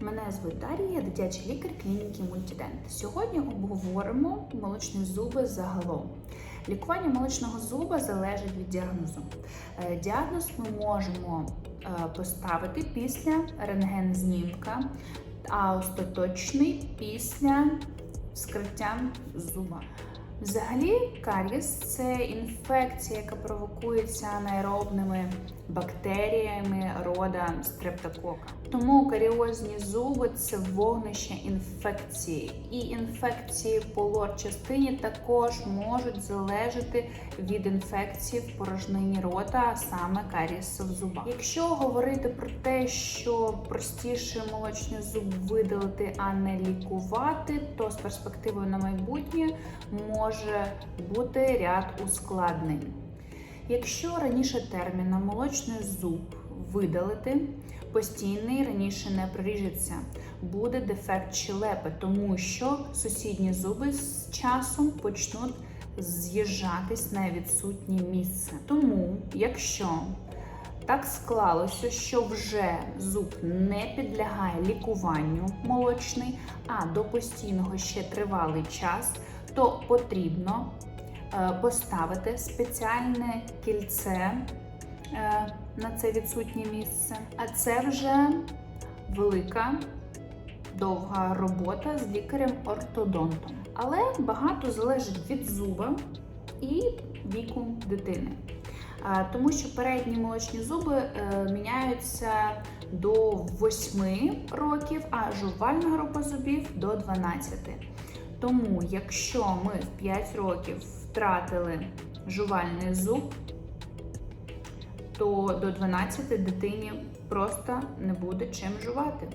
Мене звуть Дар'я, я дитячий лікар клініки Мультидент. Сьогодні обговоримо молочні зуби загалом. Лікування молочного зуба залежить від діагнозу. Е, Діагноз ми можемо е, поставити після рентген-знімка, а остаточний після вскриття зуба. Взагалі, карієс це інфекція, яка провокується анаеробними бактеріями рода стрептокока. Тому каріозні зуби це вогнище інфекції, і інфекції по лор-частині також можуть залежати від інфекції в порожнині рота, а саме карієсу в зубах. Якщо говорити про те, що простіше молочний зуб видалити, а не лікувати, то з перспективою на майбутнє може бути ряд ускладнень. Якщо раніше терміна молочний зуб видалити, постійний раніше не проріжеться, буде дефект щелепи, тому що сусідні зуби з часом почнуть з'їжджатись на відсутнє місце. Тому, якщо так склалося, що вже зуб не підлягає лікуванню молочний, а до постійного ще тривалий час, то потрібно е, поставити спеціальне кільце е, на це відсутнє місце. А це вже велика довга робота з лікарем-ортодонтом. Але багато залежить від зуба і віку дитини. Тому що передні молочні зуби е, міняються до 8 років, а жувальна група зубів до 12. Тому, якщо ми в 5 років втратили жувальний зуб, то до 12 дитині просто не буде чим жувати.